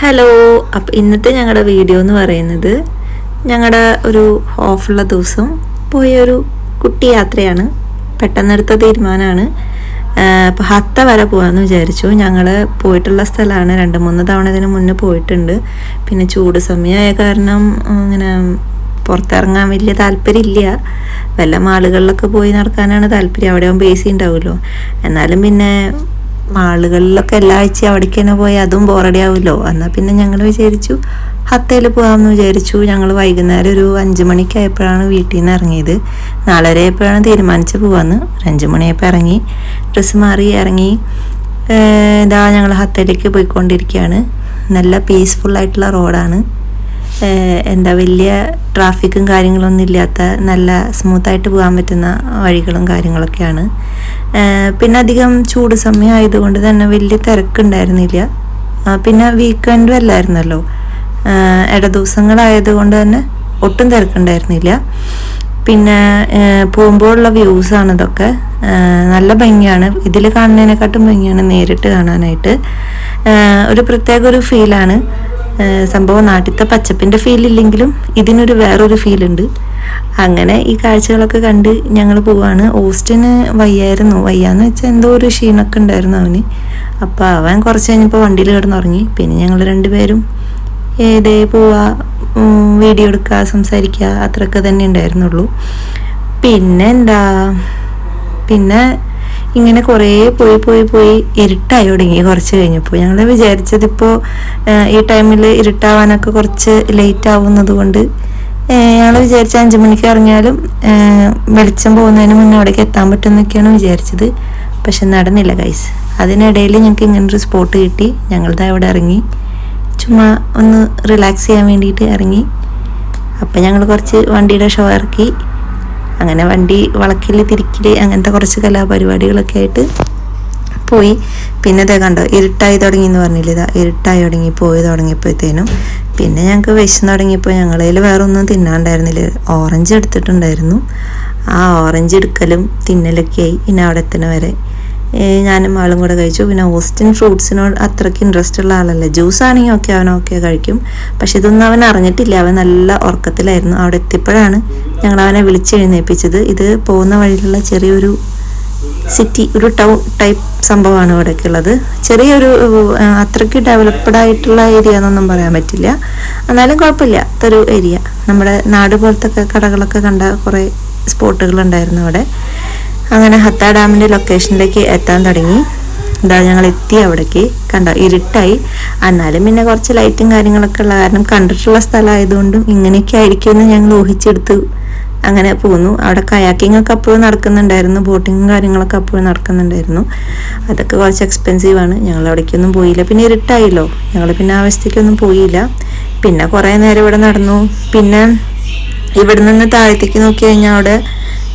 Hello അപ്പം ഇന്നത്തെ ഞങ്ങളുടെ വീഡിയോ എന്ന് പറയുന്നത് ഞങ്ങളുടെ ഒരു ഓഫുള്ള ദിവസം പോയ ഒരു കുട്ടി യാത്രയാണ്. പെട്ടെന്നെടുത്ത തീരുമാനമാണ് അപ്പോൾ ഹത്ത വരെ പോകാമെന്ന് വിചാരിച്ചു. ഞങ്ങൾ പോയിട്ടുള്ള സ്ഥലമാണ് രണ്ട് മൂന്ന് തവണ ഇതിന് മുന്നേ പോയിട്ടുണ്ട്. പിന്നെ ചൂട് സമയമായ കാരണം അങ്ങനെ പുറത്തിറങ്ങാൻ വലിയ താല്പര്യമില്ല വല്ല മാളുകളിലൊക്കെ പോയി നടക്കാനാണ് താല്പര്യം. അവിടെ ആകുമ്പോൾ എ സി ഉണ്ടാവുമല്ലോ എന്നാലും പിന്നെ മാളുകളിലൊക്കെ എല്ലാ ആഴ്ചയും അവിടേക്ക് തന്നെ പോയി അതും ബോറടി ആവുമല്ലോ. എന്നാൽ പിന്നെ ഞങ്ങൾ വിചാരിച്ചു ഹത്തയിൽ പോകാമെന്ന് വിചാരിച്ചു. ഞങ്ങൾ വൈകുന്നേരം ഒരു അഞ്ച് മണിക്കായപ്പോഴാണ് വീട്ടിൽ നിന്ന് ഇറങ്ങിയത് നാലര ആയപ്പോഴാണ് തീരുമാനിച്ച് പോകാമെന്ന് ഒരു അഞ്ച് മണിയായപ്പോൾ ഇറങ്ങി ഡ്രസ്സ് മാറി ഇറങ്ങി ഇതാ ഞങ്ങൾ ഹത്തയിലേക്ക് പോയിക്കൊണ്ടിരിക്കുകയാണ് നല്ല പീസ്ഫുൾ ആയിട്ടുള്ള റോഡാണ് എന്താ വലിയ ട്രാഫിക്കും കാര്യങ്ങളൊന്നും ഇല്ലാത്ത നല്ല സ്മൂത്തായിട്ട് പോകാൻ പറ്റുന്ന വഴികളും കാര്യങ്ങളൊക്കെയാണ്. പിന്നെ അധികം ചൂട് സമയം ആയതുകൊണ്ട് തന്നെ വലിയ തിരക്കുണ്ടായിരുന്നില്ല. പിന്നെ വീക്കെൻഡും അല്ലായിരുന്നല്ലോ ഇട ദിവസങ്ങളായതുകൊണ്ട് തന്നെ ഒട്ടും തിരക്കുണ്ടായിരുന്നില്ല. പിന്നെ പോകുമ്പോഴുള്ള വ്യൂസാണ് ഇതൊക്കെ. നല്ല ഭംഗിയാണ്. ഇതിൽ കാണുന്നതിനെക്കാട്ടും ഭംഗിയാണ് നേരിട്ട് കാണാനായിട്ട്. ഒരു പ്രത്യേക ഒരു ഫീലാണ് സംഭവം നാട്ടിലത്തെ പച്ചപ്പിന്റെ ഫീൽ ഇല്ലെങ്കിലും ഇതിനൊരു വേറൊരു ഫീലുണ്ട് അങ്ങനെ ഈ കാഴ്ചകളൊക്കെ കണ്ട് ഞങ്ങൾ പോവാണ്. ഓസ്റ്റിന് വയ്യായിരുന്നു. വയ്യാന്ന് വെച്ചാൽ എന്തോ ഒരു ക്ഷീണമൊക്കെ ഉണ്ടായിരുന്നു അവന്. അപ്പോൾ അവൻ കുറച്ച് കഴിഞ്ഞപ്പോൾ വണ്ടിയിൽ കിടന്നുറങ്ങി. പിന്നെ ഞങ്ങൾ രണ്ടുപേരും ഏതേ പോവാ വീഡിയോ എടുക്കുക സംസാരിക്കുക അത്രയൊക്കെ തന്നെ ഉണ്ടായിരുന്നുള്ളൂ. പിന്നെ എന്താ പിന്നെ ഇങ്ങനെ കുറേ പോയി പോയി പോയി ഇരുട്ടായി തുടങ്ങി കുറച്ച് കഴിഞ്ഞപ്പോൾ ഞങ്ങൾ വിചാരിച്ചതിപ്പോൾ ഈ ടൈമിൽ ഇരുട്ടാവാനൊക്കെ കുറച്ച് ലേറ്റ് ആവുന്നത് കൊണ്ട് ഞങ്ങൾ വിചാരിച്ച അഞ്ച് മണിക്ക് ഇറങ്ങിയാലും വെളിച്ചം പോകുന്നതിന് മുന്നേ അവിടേക്ക് എത്താൻ പറ്റുമെന്നൊക്കെയാണ് വിചാരിച്ചത്. പക്ഷെ നടന്നില്ല ഗൈസ് അതിനിടയിൽ ഞങ്ങൾക്ക് ഇങ്ങനൊരു സ്പോട്ട് കിട്ടി. ഞങ്ങളിത് അവിടെ ഇറങ്ങി. ചുമ്മാ ഒന്ന് റിലാക്സ് ചെയ്യാൻ വേണ്ടിയിട്ട് ഇറങ്ങി. അപ്പം ഞങ്ങൾ കുറച്ച് വണ്ടിയുടെ ഷോ ഇറക്കി. അങ്ങനെ വണ്ടി വളക്കിൽ തിരിക്കൽ അങ്ങനത്തെ കുറച്ച് കലാപരിപാടികളൊക്കെ ആയിട്ട് പോയി. പിന്നെ ഇതേ കണ്ടോ ഇരുട്ടായി തുടങ്ങി എന്ന് പറഞ്ഞില്ല ഇതാ ഇരുട്ടായി തുടങ്ങി പോയി തുടങ്ങിയപ്പോഴത്തേനും. പിന്നെ ഞങ്ങൾക്ക് വിശന്ന് തുടങ്ങിയപ്പോൾ ഞങ്ങളതിൽ വേറെ ഒന്നും തിന്നാണ്ടായിരുന്നില്ല. ഓറഞ്ച് എടുത്തിട്ടുണ്ടായിരുന്നു. ആ ഓറഞ്ച് എടുക്കലും തിന്നലൊക്കെ ആയി. പിന്നെ അവിടെ എത്തണ വരെ ഞാനും ആളും കൂടെ കഴിച്ചു. പിന്നെ ഓസ്റ്റിൻ ഫ്രൂട്ട്സിനോട് അത്രയ്ക്ക് ഇൻട്രസ്റ്റ് ഉള്ള ആളല്ല. ജ്യൂസ് ആണെങ്കിൽ ഓക്കെ അവൻ ഓക്കെ കഴിക്കും. പക്ഷെ ഇതൊന്നും അവൻ അറിഞ്ഞിട്ടില്ല. അവൻ നല്ല ഉറക്കത്തിലായിരുന്നു. അവിടെ എത്തിയപ്പോഴാണ് ഞങ്ങൾ അവനെ വിളിച്ചെഴുന്നേൽപ്പിച്ചത് ഇത് പോകുന്ന വഴിയിലുള്ള ചെറിയൊരു സിറ്റി ഒരു ടൗൺ ടൈപ്പ് സംഭവമാണ് ഇവിടെയൊക്കെ ഉള്ളത് ചെറിയൊരു അത്രയ്ക്ക് ഡെവലപ്ഡ് ആയിട്ടുള്ള ഏരിയ എന്നൊന്നും പറയാൻ പറ്റില്ല. എന്നാലും കുഴപ്പമില്ല. അതൊരു ഏരിയ നമ്മുടെ നാട് പോലത്തെ കടകളൊക്കെ കണ്ട കുറേ സ്പോട്ടുകൾ ഉണ്ടായിരുന്നു അവിടെ. അങ്ങനെ ഹത്ത ഡാമിന്റെ ലൊക്കേഷനിലേക്ക് എത്താൻ തുടങ്ങി. എന്താ ഞങ്ങൾ എത്തി അവിടേക്ക്. കണ്ട ഇരുട്ടായി. എന്നാലും പിന്നെ കുറച്ച് ലൈറ്റും കാര്യങ്ങളൊക്കെ ഉള്ള കാരണം കണ്ടിട്ടുള്ള സ്ഥലമായതുകൊണ്ടും ഇങ്ങനെയൊക്കെ ആയിരിക്കുമെന്ന് ഞങ്ങൾ ഊഹിച്ചെടുത്ത്. അങ്ങനെ പോന്നു. അവിടെ കയാക്കിംഗ് ഒക്കെ അപ്പോഴും നടക്കുന്നുണ്ടായിരുന്നു. ബോട്ടിങ്ങും കാര്യങ്ങളൊക്കെ അപ്പോഴും നടക്കുന്നുണ്ടായിരുന്നു. അതൊക്കെ കുറച്ച് എക്സ്പെൻസീവാണ് ഞങ്ങൾ അവിടേക്കൊന്നും പോയില്ല. പിന്നെ ഇരുട്ടായില്ലോ. ഞങ്ങൾ പിന്നെ ആ അവസ്ഥയ്ക്കൊന്നും പോയില്ല. പിന്നെ കുറേ നേരം ഇവിടെ നടന്നു. പിന്നെ ഇവിടെ നിന്ന് താഴത്തേക്ക് നോക്കി കഴിഞ്ഞാൽ അവിടെ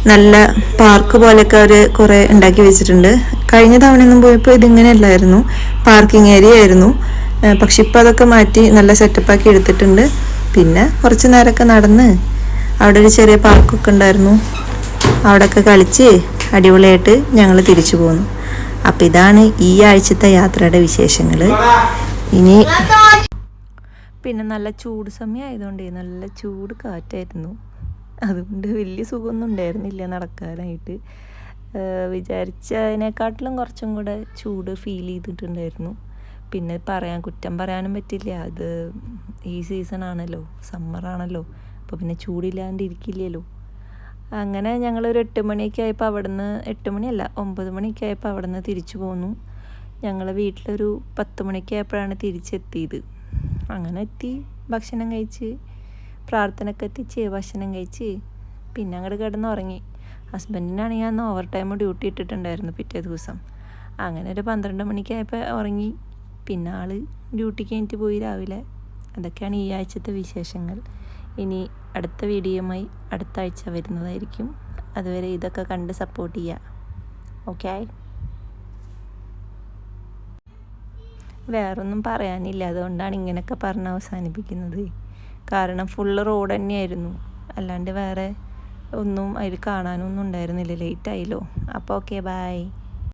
നല്ല പാർക്ക് പോലെയൊക്കെ അവർ കുറേ ഉണ്ടാക്കി വെച്ചിട്ടുണ്ട്. കഴിഞ്ഞ തവണയൊന്നും പോയപ്പോൾ ഇതിങ്ങനെയല്ലായിരുന്നു പാർക്കിംഗ് ഏരിയ ആയിരുന്നു. പക്ഷെ ഇപ്പോൾ അതൊക്കെ മാറ്റി നല്ല സെറ്റപ്പാക്കി എടുത്തിട്ടുണ്ട്. പിന്നെ കുറച്ച് നേരമൊക്കെ നടന്ന് അവിടെ ഒരു ചെറിയ പാർക്കൊക്കെ ഉണ്ടായിരുന്നു. അവിടെയൊക്കെ കളിച്ച് അടിപൊളിയായിട്ട് ഞങ്ങൾ തിരിച്ചു പോന്നു. അപ്പം ഇതാണ് ഈ ആഴ്ചത്തെ യാത്രയുടെ വിശേഷങ്ങൾ ഇനി പിന്നെ നല്ല ചൂട് സമയം ആയതുകൊണ്ട് നല്ല ചൂട് കാറ്റായിരുന്നു. അതുകൊണ്ട് വലിയ സുഖമൊന്നും ഉണ്ടായിരുന്നില്ല നടക്കാനായിട്ട്. വിചാരിച്ചതിനെക്കാട്ടിലും കുറച്ചും കൂടെ ചൂട് ഫീൽ ചെയ്തിട്ടുണ്ടായിരുന്നു. പിന്നെ പറയാൻ കുറ്റം പറയാനും പറ്റില്ല. അത് ഈ സീസൺ ആണല്ലോ സമ്മറാണല്ലോ അപ്പോൾ പിന്നെ ചൂടില്ലാണ്ടിരിക്കില്ലല്ലോ. അങ്ങനെ ഞങ്ങളൊരു എട്ട് മണിയൊക്കെ ആയപ്പോൾ അവിടുന്ന് എട്ട് മണിയല്ല ഒമ്പത് മണിയൊക്കെ ആയപ്പോൾ അവിടുന്ന് തിരിച്ചു പോന്നു. ഞങ്ങൾ വീട്ടിലൊരു പത്ത് മണിയൊക്കെ ആയപ്പോഴാണ് തിരിച്ചെത്തിയത്. അങ്ങനെ എത്തി ഭക്ഷണം കഴിച്ച് പ്രാർത്ഥനയൊക്കെ എത്തിച്ച് ഭക്ഷണം കഴിച്ച് പിന്നെ അങ്ങോട്ട് കിടന്ന് ഉറങ്ങി ഹസ്ബൻഡിനാണെങ്കിൽ അന്ന് ഓവർ ടൈം ഡ്യൂട്ടി ഇട്ടിട്ടുണ്ടായിരുന്നു പിറ്റേ ദിവസം. അങ്ങനെ ഒരു പന്ത്രണ്ട് മണിക്കായപ്പോൾ ഉറങ്ങി. പിന്നെ ആൾ ഡ്യൂട്ടിക്ക് കഴിഞ്ഞിട്ട് പോയി രാവിലെ. അതൊക്കെയാണ് ഈ ആഴ്ചത്തെ വിശേഷങ്ങൾ. ഇനി അടുത്ത വീഡിയോയുമായി അടുത്ത ആഴ്ച വരുന്നതായിരിക്കും. അതുവരെ ഇതൊക്കെ കണ്ട് സപ്പോർട്ട് ചെയ്യുക ഓക്കെ വേറൊന്നും പറയാനില്ല. അതുകൊണ്ടാണ് ഇങ്ങനെയൊക്കെ പറഞ്ഞ് അവസാനിപ്പിക്കുന്നത്. കാരണം ഫുള്ള് റോഡ് തന്നെയായിരുന്നു. അല്ലാണ്ട് വേറെ ഒന്നും അതിൽ കാണാനൊന്നും ഉണ്ടായിരുന്നില്ല. ലേറ്റായില്ലോ അപ്പോൾ ഓക്കെ ബായ്